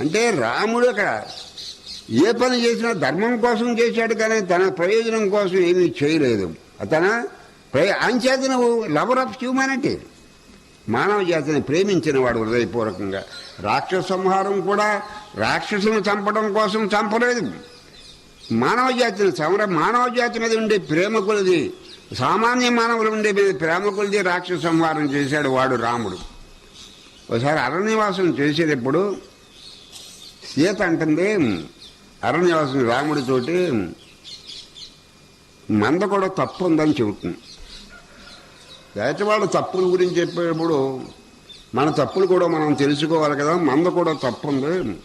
అంటే రాముడు అక్కడ ఏ పని చేసినా ధర్మం కోసం చేశాడు కానీ తన ప్రయోజనం కోసం ఏమీ చేయలేదు. తన ప్రయ అంచేత నువ్వు లవర్ ఆఫ్ హ్యూమానిటీ మానవ జాతిని ప్రేమించిన వాడు హృదయపూర్వకంగా. రాక్షస సంహారం కూడా రాక్షసును చంపడం కోసం చంపలేదు. మానవ జాతిని సమర మానవ జాతి మీద ఉండే ప్రేమకులది సామాన్య మానవులు ఉండే మీద ప్రేమకులది రాక్షస సంహారం చేశాడు వాడు రాముడు. ఒకసారి అరణ్యవాసం చేసేటప్పుడు సీత అంటుంది అరణ్యవాసం రాముడితోటి మంద కూడా తప్పు ఉందని చెబుతుంది లేకపోతే తప్పుల గురించి చెప్పేటప్పుడు మన తప్పులు కూడా మనం తెలుసుకోవాలి కదా మంద కూడా తప్పు ఉంది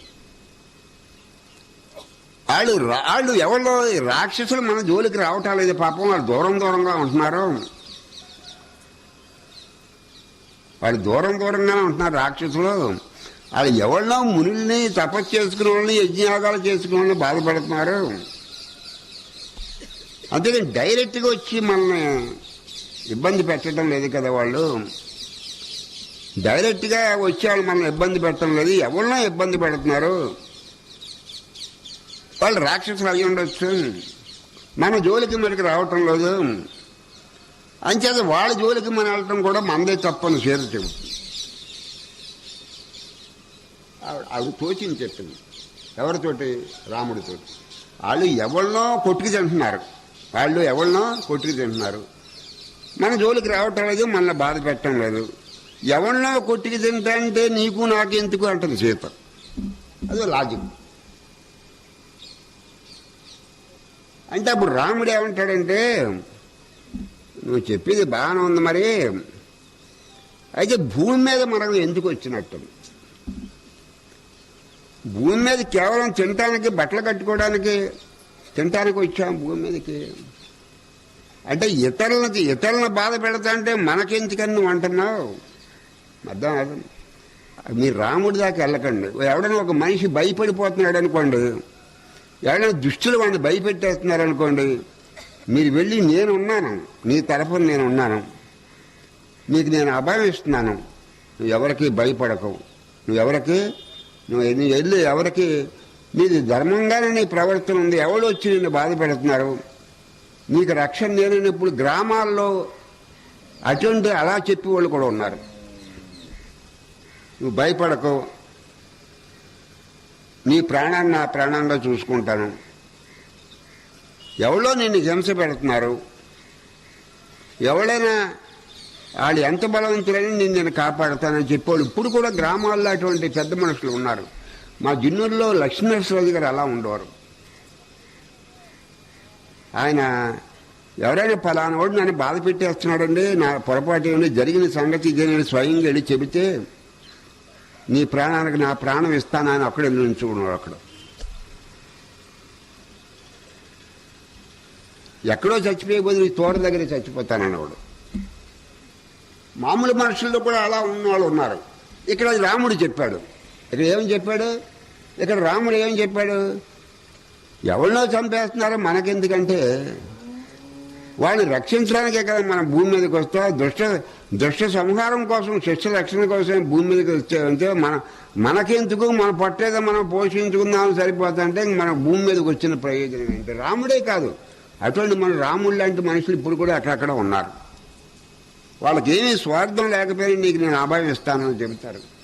వాళ్ళు వాళ్ళు ఎవరో రాక్షసులు మన జోలికి రావటం లేదు పాపం వాళ్ళు దూరం దూరంగా ఉంటున్నారు. వాళ్ళు దూరం దూరంగానే ఉంటున్నారు రాక్షసులు. వాళ్ళు ఎవరినో మునుల్ని తపస్సు చేసుకునే వాళ్ళని యజ్ఞయాగాలు చేసుకునే వాళ్ళని బాధపడుతున్నారు. అంతేకాని డైరెక్ట్గా వచ్చి మనల్ని ఇబ్బంది పెట్టడం లేదు కదా వాళ్ళు. డైరెక్ట్గా వచ్చి వాళ్ళు మనల్ని ఇబ్బంది పెట్టడం లేదు. ఎవరినో ఇబ్బంది పెడుతున్నారు. వాళ్ళు రాక్షసులు అయి ఉండొచ్చు. మన జోలికి మనకి రావటం లేదు. అంచేత వాళ్ళ జోలికి మనం వెళ్ళటం కూడా మనదే తప్పని చేరు చెబుతుంది. ఆవిడ ఆవిడ తోచింది చెప్పింది. ఎవరితోటి? రాముడితోటి. వాళ్ళు ఎవరినో కొట్టుకు తింటున్నారు. వాళ్ళు ఎవరినో కొట్టుకు తింటున్నారు. మన జోలికి రావటం లేదు మన బాధ పెట్టడం లేదు. ఎవరినో కొట్టుకు తింటాంటే నీకు నాకు ఎందుకు అంటుంది సీత. అది లాజిక్ అంటే అప్పుడు రాముడు ఏమంటాడంటే నువ్వు చెప్పేది బాగానే ఉంది మరి. అయితే భూమి మీద మనం ఎందుకు వచ్చినట్టు? భూమి మీద కేవలం తినటానికి బట్టలు కట్టుకోవడానికి తినటానికి వచ్చాం భూమి మీదకి. అంటే ఇతరులకి ఇతరులను బాధ పెడతా అంటే మనకెందుకని నువ్వు అంటున్నావు? అర్థం అర్థం మీరు రాముడి దాకా వెళ్ళకండి. ఎవడైనా ఒక మనిషి భయపడిపోతున్నాడు అనుకోండి ఎవరైనా దుష్టులు వాడిని భయపెట్టేస్తున్నారు అనుకోండి మీరు వెళ్ళి నేను ఉన్నాను నీ తరఫున నేను ఉన్నాను నీకు నేను అభయం ఇస్తున్నాను. నువ్వు ఎవరికి భయపడకవు నువ్వు ఎవరికి నువ్వు నీ వెళ్ళి ఎవరికి? నీది ధర్మంగానే నీ ప్రవర్తన ఉంది. ఎవరు వచ్చి నిన్ను బాధపెడుతున్నారు నీకు రక్షణ నేను ఇప్పుడు గ్రామాల్లో అటువంటి అలా చెప్పి వాళ్ళు కూడా ఉన్నారు. నువ్వు భయపడకు. నీ ప్రాణాన్ని నా ప్రాణంగా చూసుకుంటాను. ఎవరో నిన్ను హింస పెడుతున్నారు? ఎవడైనా వాళ్ళు ఎంత బలవంతులని నేను నేను కాపాడుతానని చెప్పాడు ఇప్పుడు కూడా గ్రామాల్లో అటువంటి పెద్ద మనుషులు ఉన్నారు. మా జిన్నూరులో లక్ష్మీనరసరాజు గారు అలా ఉండేవారు. ఆయన ఎవరైనా ఫలానా వాడు నన్ను బాధ పెట్టేస్తున్నాడండి నా పొరపాటు ఏమి జరిగిన సంగతి ఇదే నేను స్వయంగా వెళ్ళి చెబితే నీ ప్రాణానికి నా ప్రాణం ఇస్తాను అని అక్కడ అక్కడే నిల్చుకున్నాడు అక్కడ. ఎక్కడో చచ్చిపోయే బదులు ఈ తోట దగ్గర చచ్చిపోతానన్నవాడు మామూలు మనుషుల్లో కూడా అలా ఉన్నవాళ్ళు ఉన్నారు. ఇక్కడ రాముడు చెప్పాడు. ఇక్కడ ఏమని చెప్పాడు? ఇక్కడ రాముడు ఏమని చెప్పాడు? ఎవరినో చంపేస్తున్నారో మనకెందుకంటే? వాళ్ళని రక్షించడానికే కదా మనం భూమి మీదకి వస్తా. దుష్ట దుష్ట సంహారం కోసం శిష్య రక్షణ కోసం భూమి మీదకి వచ్చామంటే మన మనకెందుకు? మన పట్టేదో మనం పోషించుకుందాం సరిపోతుంటే మన భూమి మీదకి వచ్చిన ప్రయోజనం ఏంటి? రాముడే కాదు. అటువంటి మన రాముడు లాంటి మనుషులు ఇప్పుడు కూడా అక్కడక్కడ ఉన్నారు. వాళ్ళకి ఏమీ స్వార్థం లేకపోయినా నీకు నేను అభయం ఇస్తానని చెబుతారు.